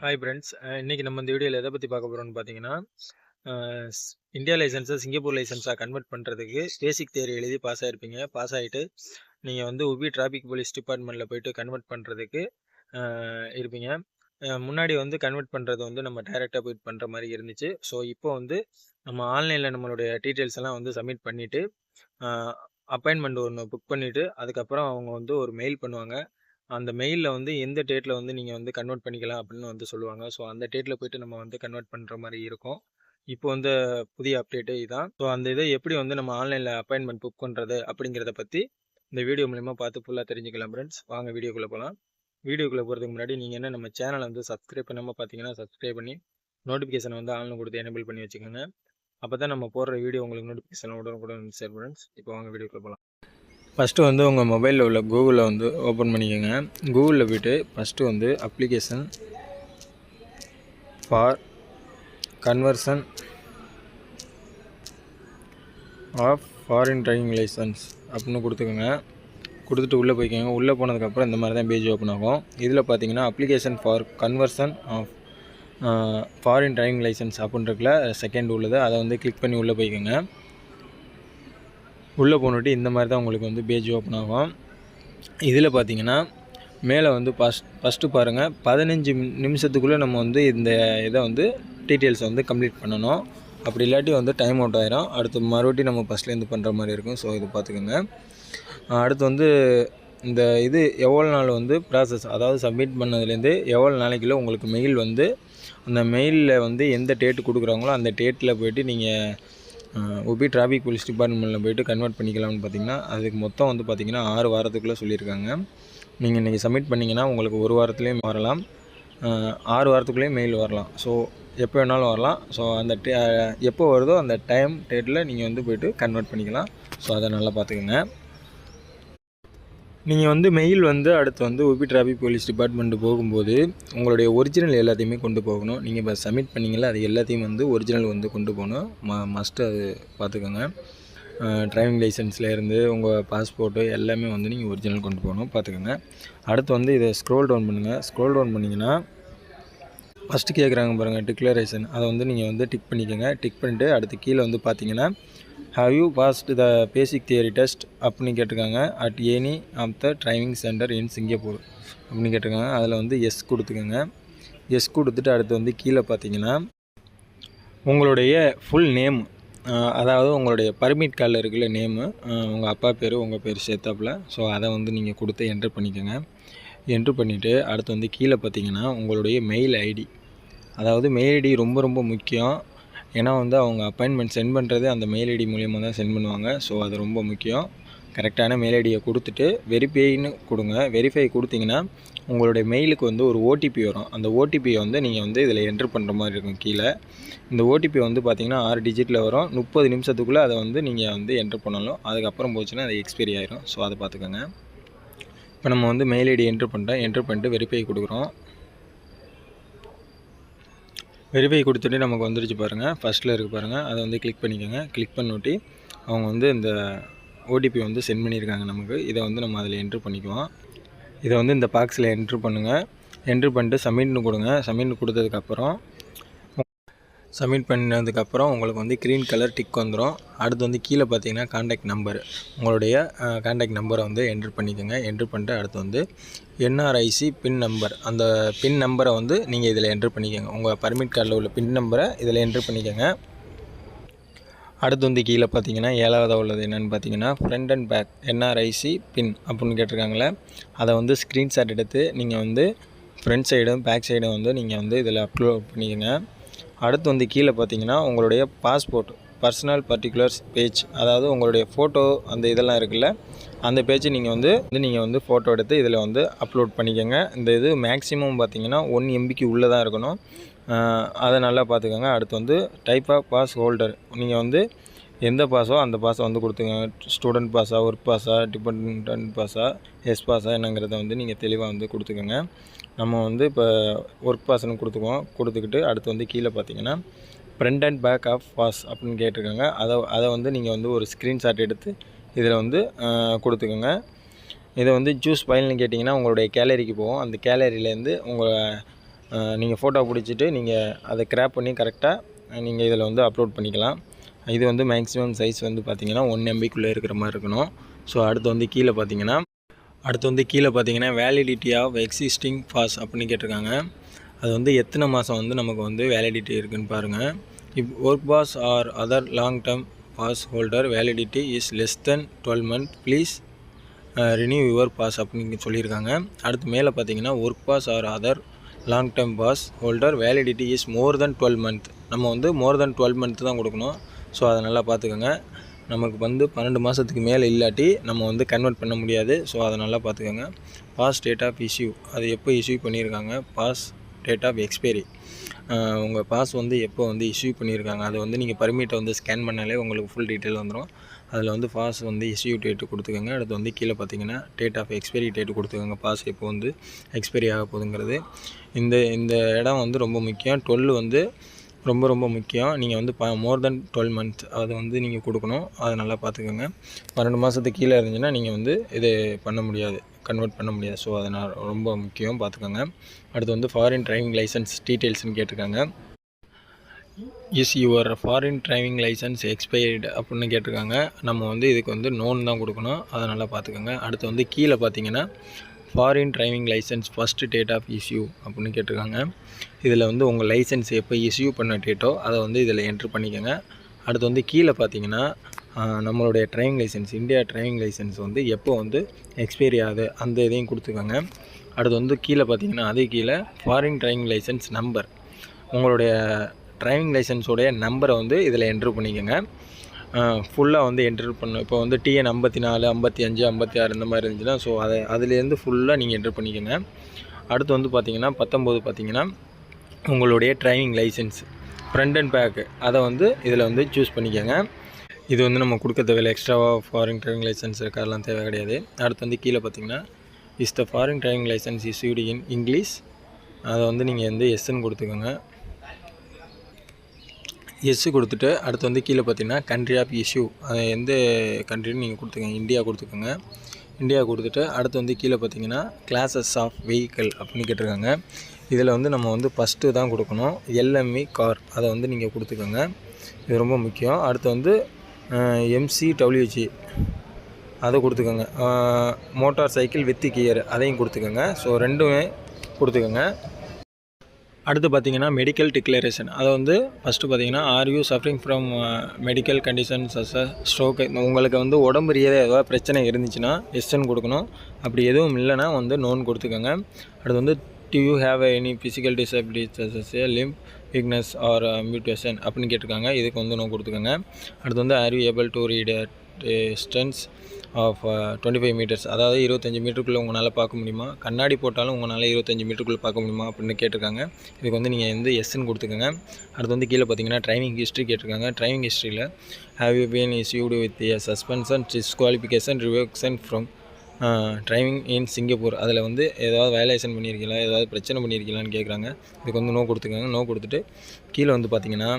Hi friends இன்றைக்கி நம்ம இந்த வீடியோவில் எதை பற்றி பார்க்க போகிறோம்னு பார்த்தீங்கன்னா இந்தியா லைசன்ஸை சிங்கப்பூர் லைசன்ஸாக கன்வெர்ட் பண்ணுறதுக்கு பேசிக் தேரி எழுதி பாஸ் ஆகிருப்பீங்க பாஸ் ஆகிட்டு நீங்கள் வந்து உபி டிராஃபிக் போலீஸ் டிபார்ட்மெண்ட்டில் போயிட்டு கன்வெர்ட் பண்ணுறதுக்கு இருப்பீங்க. முன்னாடி வந்து கன்வெர்ட் பண்ணுறது வந்து நம்ம டைரெக்டாக போயிட்டு பண்ணுற மாதிரி இருந்துச்சு. ஸோ இப்போ வந்து நம்ம ஆன்லைனில் நம்மளுடைய டீட்டெயில்ஸ் எல்லாம் வந்து சப்மிட் பண்ணிவிட்டு அப்பாயின்மெண்ட் ஒன்று புக் பண்ணிவிட்டு அதுக்கப்புறம் அவங்க வந்து ஒரு மெயில் பண்ணுவாங்க. அந்த மெயிலில் வந்து எந்த டேட்டில் வந்து நீங்கள் வந்து கன்வெர்ட் பண்ணிக்கலாம் அப்படின்னு வந்து சொல்லுவாங்க. ஸோ அந்த டேட்டில் போயிட்டு நம்ம வந்து கன்வெர்ட் பண்ணுற மாதிரி இருக்கும். இப்போ வந்து புதிய அப்டேட்டு இதான். ஸோ அந்த இதை எப்படி வந்து நம்ம ஆன்லைனில் அப்பாயின்மெண்ட் புக் பண்ணுறது அப்படிங்கிறத பற்றி இந்த வீடியோ மூலிமா பார்த்து ஃபுல்லாக தெரிஞ்சுக்கலாம் ஃப்ரெண்ட்ஸ் வாங்க வீடியோக்குள்ளே போகலாம் வீடியோக்குள்ளே போகிறதுக்கு முன்னாடி நீங்கள் என்ன நம்ம சேனலை வந்து சப்ஸ்கிரைப் பண்ணாமல் பார்த்தீங்கன்னா சப்ஸ்கிரைப் பண்ணி நோட்டிஃபிகேஷனை வந்து ஆன்லைன் கொடுத்து எனேபிள் பண்ணி வச்சுக்கோங்க. அப்போ தான் நம்ம போடுற வீடியோ உங்களுக்கு நோட்டிஃபிகேஷன் உடனுக்குடன் கூட சேர் ஃப்ரெண்ட்ஸ் இப்போ வாங்க வீடியோக்குள்ளே போகலாம் ஃபஸ்ட்டு வந்து உங்கள் மொபைலில் உள்ள கூகுளில் வந்து ஓப்பன் பண்ணிக்கோங்க. கூகுளில் போய்ட்டு ஃபஸ்ட்டு வந்து application for conversion of foreign driving licence அப்படின்னு கொடுத்துக்கோங்க. கொடுத்துட்டு உள்ளே போய்க்கோங்க. உள்ளே போனதுக்கப்புறம் இந்த மாதிரி தான் பேஜ் ஓப்பன் ஆகும். இதில் பார்த்தீங்கன்னா application for conversion of foreign driving licence அப்படின்றக்குள்ள second உள்ளது. அதை வந்து கிளிக் பண்ணி உள்ளே போய்க்கோங்க. உள்ளே போனுட்டு இந்த மாதிரி தான் உங்களுக்கு வந்து பேஜ் ஓப்பன் ஆகும். இதில் பார்த்தீங்கன்னா மேலே வந்து ஃபஸ்ட் ஃபஸ்ட்டு பாருங்கள் பதினஞ்சு நிமிஷத்துக்குள்ளே நம்ம வந்து இந்த இதை வந்து டீட்டெயில்ஸ் வந்து கம்ப்ளீட் பண்ணணும். அப்படி இல்லாட்டி வந்து டைம் அவுட் ஆயிரும். அடுத்து மறுபடியும் நம்ம ஃபஸ்ட்லேருந்து பண்ணுற மாதிரி இருக்கும். ஸோ இது பார்த்துக்கோங்க. அடுத்து வந்து இந்த இது எவ்வளோ நாள் வந்து ப்ராசஸ் அதாவது சப்மிட் பண்ணதுலேருந்து எவ்வளோ நாளைக்குள்ள உங்களுக்கு மெயில் வந்து அந்த மெயிலில் வந்து எந்த டேட்டு கொடுக்குறாங்களோ அந்த டேட்டில் போய்ட்டு நீங்கள் உபி டிராஃபிக் போலீஸ் டிபார்ட்மெண்ட்டில் போய்ட்டு கன்வெர்ட் பண்ணிக்கலாம்னு பார்த்தீங்கன்னா அதுக்கு மொத்தம் வந்து பார்த்திங்கன்னா ஆறு வாரத்துக்குள்ளே சொல்லியிருக்காங்க. நீங்கள் இன்றைக்கி சப்மிட் பண்ணிங்கன்னா உங்களுக்கு ஒரு வாரத்துலேயும் வரலாம். ஆறு வாரத்துக்குள்ளேயும் மெயில் வரலாம். ஸோ எப்போ வேணாலும் வரலாம். ஸோ அந்த டே எப்போ வருதோ அந்த டைம் டேட்டில் நீங்கள் வந்து போய்ட்டு கன்வெர்ட் பண்ணிக்கலாம். ஸோ அதை நல்லா பார்த்துக்கோங்க நீங்கள் வந்து மெயில் வந்து அடுத்து வந்து உபி டிராஃபிக் போலீஸ் டிபார்ட்மெண்ட்டு போகும்போது உங்களுடைய ஒரிஜினல் எல்லாத்தையுமே கொண்டு போகணும். நீங்கள் இப்போ சப்மிட் பண்ணிங்களா அது எல்லாத்தையும் வந்து ஒரிஜினல் வந்து கொண்டு போகணும். ம மஸ்ட்டு அது பார்த்துக்கோங்க டிரைவிங் லைசன்ஸ்லேருந்து உங்கள் பாஸ்போர்ட்டு எல்லாமே வந்து நீங்கள் ஒரிஜினல் கொண்டு போகணும் பார்த்துக்கோங்க அடுத்து வந்து இதை ஸ்க்ரோல் டவுன் பண்ணுங்கள் ஸ்க்ரோல் டவுன் பண்ணிங்கன்னா ஃபஸ்ட்டு கேட்குறாங்க பாருங்கள் டிக்ளரேஷன் அதை வந்து நீங்கள் வந்து டிக் பண்ணிக்கோங்க. டிக் பண்ணிவிட்டு அடுத்து கீழே வந்து பார்த்தீங்கன்னா how you passed the basic theory test அப்படின்னு கேட்டிருக்காங்க. At any of the driving centre in Singapore அப்படின்னு கேட்டிருக்காங்க. அதில் வந்து எஸ் கொடுத்துக்கோங்க. எஸ் கொடுத்துட்டு அடுத்து வந்து கீழே பார்த்தீங்கன்னா உங்களுடைய ஃபுல் நேம் அதாவது உங்களுடைய பர்மிட் கார்டில் இருக்கிற நேமு உங்கள் அப்பா பேர் உங்கள் பேர் சேர்த்தாப்பில். ஸோ அதை வந்து நீங்கள் கொடுத்து என்ட்ரு பண்ணிக்கோங்க. என்ட்ரு பண்ணிவிட்டு அடுத்து வந்து கீழே பார்த்தீங்கன்னா உங்களுடைய மெயில் ஐடி அதாவது மெயில் ஐடி ரொம்ப ரொம்ப முக்கியம். ஏன்னா வந்து அவங்க அப்பாயின்மெண்ட் சென்ட் பண்ணுறது அந்த மெயில் ஐடி மூலியமாக தான் சென்ட் பண்ணுவாங்க. ஸோ அது ரொம்ப முக்கியம். கரெக்டான மெயில் ஐடியை கொடுத்துட்டு வெரிஃபைன்னு கொடுங்க. வெரிஃபை கொடுத்தீங்கன்னா உங்களுடைய மெயிலுக்கு வந்து ஒரு ஓடிபி வரும். அந்த ஓடிபியை வந்து நீங்கள் வந்து இதில் என்ட்ரு பண்ணுற மாதிரி இருக்கும் கீழே. இந்த ஓடிபி வந்து பார்த்திங்கன்னா ஆறு டிஜிட்டில் வரும். முப்பது நிமிஷத்துக்குள்ளே அதை வந்து நீங்கள் வந்து என்ட்ரு பண்ணணும் அதுக்கப்புறம் போச்சுன்னா அது எக்ஸ்பைரி ஆயிரும். ஸோ அதை பார்த்துக்கோங்க இப்போ நம்ம வந்து மெயில் ஐடி என்ட்ரு பண்ணுறேன் என்ட்ரு பண்ணிட்டு வெரிஃபை கொடுக்குறோம். வெரிஃபை கொடுத்துட்டு நமக்கு வந்துருச்சு பாருங்கள் ஃபஸ்ட்டில் இருக்குது பாருங்கள் அதை வந்து கிளிக் பண்ணிக்கோங்க. கிளிக் பண்ணிவிட்டு அவங்க வந்து இந்த ஓடிபி வந்து சென்ட் பண்ணியிருக்காங்க நமக்கு. இதை வந்து நம்ம அதில் என்ட்ரு பண்ணிக்குவோம். இதை வந்து இந்த பாக்ஸில் என்ட்ரு பண்ணுங்கள் என்ட்ரு பண்ணிட்டு சப்மிட்னு கொடுங்க. சமிட்னு கொடுத்ததுக்கப்புறம் சப்மிட் பண்ணதுக்கப்புறம் உங்களுக்கு வந்து க்ரீன் கலர் டிக் வந்துடும் அடுத்து வந்து கீழே பார்த்தீங்கன்னா காண்டாக்ட் நம்பர் உங்களுடைய காண்டாக்ட் நம்பரை வந்து என்ட்ரு பண்ணிக்கோங்க. என்ட்ரு பண்ணிட்டு அடுத்து வந்து என்ஆர்ஐசி பின் நம்பர் அந்த பின் நம்பரை வந்து நீங்கள் இதில் என்ட்ரு பண்ணிக்கோங்க. உங்கள் பர்மிட் கார்டில் உள்ள பின் நம்பரை இதில் என்ட்ரு பண்ணிக்கோங்க. அடுத்து வந்து கீழே பார்த்தீங்கன்னா ஏழாவதாக உள்ளது என்னென்னு பார்த்தீங்கன்னா front and back NRIC FIN அப்படின்னு கேட்டிருக்காங்களே அதை வந்து ஸ்க்ரீன்ஷாட் எடுத்து நீங்கள் வந்து ஃப்ரண்ட் சைடும் பேக் சைடும் வந்து நீங்கள் வந்து இதில் அப்லோட் பண்ணிக்கோங்க. அடுத்து வந்து கீழே பார்த்தீங்கன்னா உங்களுடைய பாஸ்போர்ட் பர்சனல் பர்டிகுலர்ஸ் பேஜ் அதாவது உங்களுடைய ஃபோட்டோ அந்த இதெல்லாம் இருக்குல்ல அந்த பேஜை நீங்கள் வந்து வந்து நீங்கள் வந்து ஃபோட்டோ எடுத்து இதில் வந்து அப்லோட் பண்ணிக்கோங்க. இந்த இது மேக்ஸிமம் பார்த்தீங்கன்னா ஒன் எம்பிக்கு உள்ளே தான் இருக்கணும். அதை நல்லா பார்த்துக்கோங்க. அடுத்து வந்து டைப் ஆஃப் பாஸ் ஹோல்டர் நீங்கள் வந்து எந்த பாஸோ அந்த பாஸை வந்து கொடுத்துங்க. ஸ்டூடெண்ட் பாஸா ஒர்க் பாஸாக டிபெண்ட் பாஸா எஸ் பாஸா என்னங்கிறத வந்து நீங்கள் தெளிவாக வந்து கொடுத்துக்கோங்க. நம்ம வந்து இப்போ ஒர்க் பாஸ்னு கொடுத்துக்குவோம். கொடுத்துக்கிட்டு அடுத்து வந்து கீழே பார்த்தீங்கன்னா front and back of pass அப்படின்னு கேட்டிருக்காங்க. அதை அதை வந்து நீங்கள் வந்து ஒரு ஸ்க்ரீன்ஷாட் எடுத்து இதில் வந்து கொடுத்துக்கோங்க. இதை வந்து ஜூஸ் ஃபைல்னு கேட்டிங்கன்னா உங்களுடைய கேலரிக்கு போகும் அந்த கேலரியிலேருந்து உங்கள் நீங்கள் ஃபோட்டோ பிடிச்சிட்டு நீங்கள் அதை கிராப் பண்ணி கரெக்டாக நீங்கள் இதில் வந்து அப்லோட் பண்ணிக்கலாம். இது வந்து மேக்ஸிமம் சைஸ் வந்து பார்த்தீங்கன்னா ஒன் எம்பிக்குள்ளே இருக்கிற மாதிரி இருக்கணும். ஸோ அடுத்து வந்து கீழே பார்த்தீங்கன்னா அடுத்து வந்து கீழே பார்த்தீங்கன்னா வேலிடிட்டி ஆஃப் எக்ஸிஸ்டிங் பாஸ் அப்படின்னு கேட்டிருக்காங்க. அது வந்து எத்தனை மாதம் வந்து நமக்கு வந்து வேலிடிட்டி இருக்குன்னு பாருங்கள் if work pass or other long term pass holder validity is less than twelve month please renew your pass அப்படின்னு சொல்லியிருக்காங்க. அடுத்து மேலே பார்த்தீங்கன்னா work pass or other long term pass holder validity is more than twelve month நம்ம வந்து மோர் than twelve month தான் கொடுக்கணும். So அதை நல்லா பார்த்துக்கோங்க. நமக்கு வந்து பன்னெண்டு மாதத்துக்கு மேலே இல்லாட்டி நம்ம வந்து கன்வெர்ட் பண்ண முடியாது. ஸோ அதை நல்லா பார்த்துக்கோங்க. பாஸ் டேட் ஆஃப் இஷ்யூ அது எப்போ இஷ்யூ பண்ணியிருக்காங்க? பாஸ் டேட் ஆஃப் எக்ஸ்பைரி உங்கள் பாஸ் வந்து எப்போ வந்து இஷ்யூ பண்ணியிருக்காங்க? அதை வந்து நீங்கள் பர்மிட்டை வந்து ஸ்கேன் பண்ணாலே உங்களுக்கு ஃபுல் டீட்டெயில் வந்துடும் அதில் வந்து பாஸ் வந்து இஷ்யூ டேட்டு கொடுத்துக்கோங்க. அடுத்து வந்து கீழே பார்த்தீங்கன்னா டேட் ஆஃப் எக்ஸ்பைரி டேட்டு கொடுத்துக்கோங்க. பாஸ் எப்போ வந்து எக்ஸ்பைரி ஆக போகுதுங்கிறது. இந்த இந்த இடம் வந்து ரொம்ப முக்கியம். டுவெல் வந்து ரொம்ப ரொம்ப முக்கியம். நீங்கள் வந்து ப மோர் தென் டுவெல் மந்த் அதை வந்து நீங்கள் கொடுக்கணும். அதை நல்லா பார்த்துக்கோங்க. பன்னெண்டு மாதத்துக்கு கீழே இருந்துச்சுன்னா நீங்கள் வந்து இது பண்ண முடியாது. கன்வெர்ட் பண்ண முடியாது. ஸோ அதனால் ரொம்ப முக்கியம் பார்த்துக்கோங்க. அடுத்து வந்து ஃபாரின் டிரைவிங் லைசன்ஸ் டீட்டெயில்ஸ்னு கேட்டிருக்காங்க. Is your foreign driving licence expired அப்படின்னு கேட்டிருக்காங்க. நம்ம வந்து இதுக்கு வந்து நோன் தான் கொடுக்கணும். அதை நல்லா பார்த்துக்கோங்க. அடுத்து வந்து கீழே பார்த்தீங்கன்னா foreign driving licence first date of issue அப்படின்னு கேட்டிருக்காங்க. இதில் வந்து உங்கள் லைசன்ஸ் எப்போ இஷ்யூ பண்ண டேட்டோ அதை வந்து இதில் என்ட்ரு பண்ணிக்கோங்க. அடுத்து வந்து கீழே பார்த்தீங்கன்னா நம்மளுடைய driving licence India driving licence வந்து எப்போ வந்து எக்ஸ்பைரி ஆகுது அந்த இதையும் கொடுத்துக்கோங்க. அடுத்து வந்து கீழே பார்த்தீங்கன்னா அதே கீழே ஃபாரின் டிரைவிங் லைசன்ஸ் நம்பர் உங்களுடைய டிரைவிங் லைசன்ஸோடைய நம்பரை வந்து இதில் என்ட்ரு பண்ணிக்கோங்க. ஃபுல்லாக வந்து என்ட்ரு பண்ணும் இப்போ வந்து டிஎன் ஐம்பத்தி நாலு ஐம்பத்தி அஞ்சு ஐம்பத்தி ஆறு இந்த மாதிரி இருந்துச்சுன்னா ஸோ அதை அதுலேருந்து ஃபுல்லாக நீங்கள் என்ட்ரு பண்ணிக்கோங்க. அடுத்து வந்து பார்த்திங்கன்னா பத்தொம்போது பார்த்தீங்கன்னா உங்களுடைய driving licence front and back அதை வந்து இதில் வந்து சூஸ் பண்ணிக்கோங்க. இது வந்து நம்ம கொடுக்க தேவையில்லை. எக்ஸ்ட்ராவாக ஃபாரின் டிரைவிங் லைசன்ஸ் இருக்காதெல்லாம் தேவை கிடையாது. அடுத்து வந்து கீழே பார்த்தீங்கன்னா is the foreign driving licence issued in English அதை வந்து நீங்கள் வந்து எஸ்ன்னு கொடுத்துக்கோங்க. எஸ்ஸு கொடுத்துட்டு அடுத்து வந்து கீழே பார்த்தீங்கன்னா கண்ட்ரி ஆஃப் இஷ்யூ அது எந்த கண்ட்ரின்னு நீங்கள் கொடுத்துக்கோங்க. இந்தியா கொடுத்துக்கோங்க. இந்தியா கொடுத்துட்டு அடுத்து வந்து கீழே பார்த்தீங்கன்னா கிளாஸஸ் ஆஃப் வெஹிக்கிள் அப்படின்னு கேட்டிருக்காங்க. இதில் வந்து நம்ம வந்து ஃபஸ்ட்டு தான் கொடுக்கணும். எல்எம்இ கார் அதை வந்து நீங்கள் கொடுத்துக்கோங்க. இது ரொம்ப முக்கியம். அடுத்து வந்து எம்சி டபிள்யூஜி அதை கொடுத்துக்கோங்க. மோட்டார் சைக்கிள் வித்து கியர் அதையும் கொடுத்துக்கோங்க. ஸோ ரெண்டுமே கொடுத்துக்கோங்க. அடுத்து பார்த்தீங்கன்னா மெடிக்கல் டிக்ளரேஷன் அதை வந்து ஃபஸ்ட்டு பார்த்தீங்கன்னா are you suffering from medical conditions as a stroke உங்களுக்கு வந்து உடம்பு ரீதியாக ஏதாவது பிரச்சனை இருந்துச்சுன்னா எஸ்என் கொடுக்கணும். அப்படி எதுவும் இல்லைன்னா வந்து நோன் கொடுத்துக்கோங்க. அடுத்து வந்து do you have any physical disabilities limb weakness or mutation அப்படின்னு கேட்டிருக்காங்க. இதுக்கு வந்து நோ கொடுத்துக்கோங்க. அடுத்து வந்து are you able to read distance of twenty five metres அதாவது இருபத்தஞ்சி மீட்டருக்குள்ளே உங்களால் பார்க்க முடியுமா? கண்ணாடி போட்டாலும் உங்களால் இருபத்தஞ்சி மீட்டருக்குள்ளே பார்க்க முடியுமா அப்படின்னு கேட்டிருக்காங்க. இதுக்கு வந்து நீங்கள் வந்து எஸ்ன்னு கொடுத்துக்கோங்க. அடுத்து வந்து கீழே பார்த்தீங்கன்னா ட்ரைவிங் ஹிஸ்ட்ரி கேட்டிருக்காங்க. ட்ரைவிங் ஹிஸ்ட்ரியில் have you been issued with a suspension disqualification revocation from driving in Singapore. அதில் வந்து ஏதாவது வயலேஷன் பண்ணியிருக்கீங்களா ஏதாவது பிரச்சனை பண்ணியிருக்கீங்களான்னு கேட்குறாங்க இதுக்கு வந்து நோ கொடுத்துக்கோங்க நோ கொடுத்துட்டு கீழே வந்து பார்த்தீங்கன்னா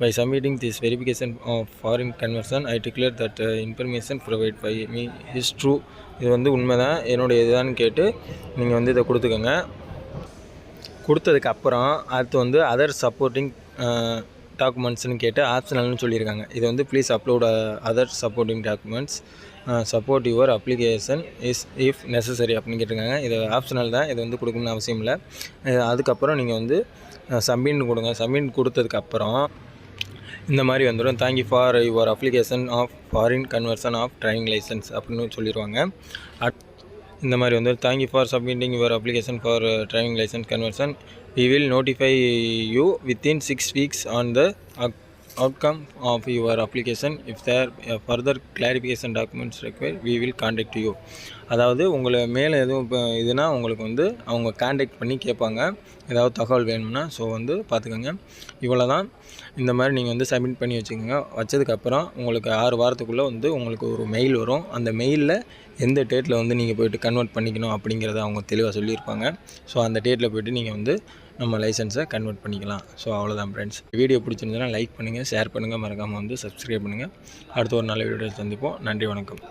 by submitting this verification of foreign conversion I declare that information provide by me is true இது வந்து உண்மை தான் என்னுடைய இதுதான்னு கேட்டு நீங்கள் வந்து இதை கொடுத்துக்கோங்க. கொடுத்ததுக்கு அப்புறம் அடுத்து வந்து அதர் சப்போர்ட்டிங் டாக்குமெண்ட்ஸ்னு கேட்டு ஆப்ஷனல்னு சொல்லியிருக்காங்க. இது வந்து please upload other supporting documents support your application is if necessary அப்படின்னு கேட்டிருக்காங்க. இது ஆப்ஷனல் தான். இது வந்து கொடுக்கணும்னு அவசியம் இல்லை. அதுக்கப்புறம் நீங்கள் வந்து சப்மிட் கொடுங்க. சப்மிட் கொடுத்ததுக்கப்புறம் இந்த மாதிரி வந்துடும். Thank you for your application of foreign conversion of driving licence அப்படின்னு சொல்லிடுவாங்க அட் இந்த மாதிரி வந்து thank you for submitting your application for driving licence conversion we will notify you within six weeks on the outcome of your application if there are further clarification documents required we will contact you. அதாவது உங்களை மேலே எதுவும் இப்போ இதுனா உங்களுக்கு வந்து அவங்க contact பண்ணி கேட்பாங்க. ஏதாவது தகவல் வேணும்னா ஸோ வந்து பார்த்துக்கோங்க. இவ்வளோ தான் இந்த மாதிரி நீங்கள் வந்து சப்மிட் பண்ணி வச்சுக்கோங்க. வச்சதுக்கப்புறம் உங்களுக்கு ஆறு வாரத்துக்குள்ளே வந்து உங்களுக்கு ஒரு மெயில் வரும். அந்த மெயிலில் எந்த டேட்டில் வந்து நீங்கள் போய்ட்டு கன்வெர்ட் பண்ணிக்கணும் அப்படிங்கிறத அவங்க தெளிவாக சொல்லியிருப்பாங்க. ஸோ அந்த டேட்டில் போய்ட்டு நீங்கள் வந்து நம்ம லைசன்ஸை கன்வெர்ட் பண்ணிக்கலாம். ஸோ அவ்வளோதான் ஃப்ரெண்ட்ஸ் வீடியோ பிடிச்சிருந்ததுன்னா லைக் பண்ணுங்கள் ஷேர் பண்ணுங்கள் மறக்காமல் வந்து சப்ஸ்கிரைப் பண்ணுங்கள் அடுத்த ஒரு நல்ல வீடியோ சந்திப்போம். நன்றி வணக்கம்.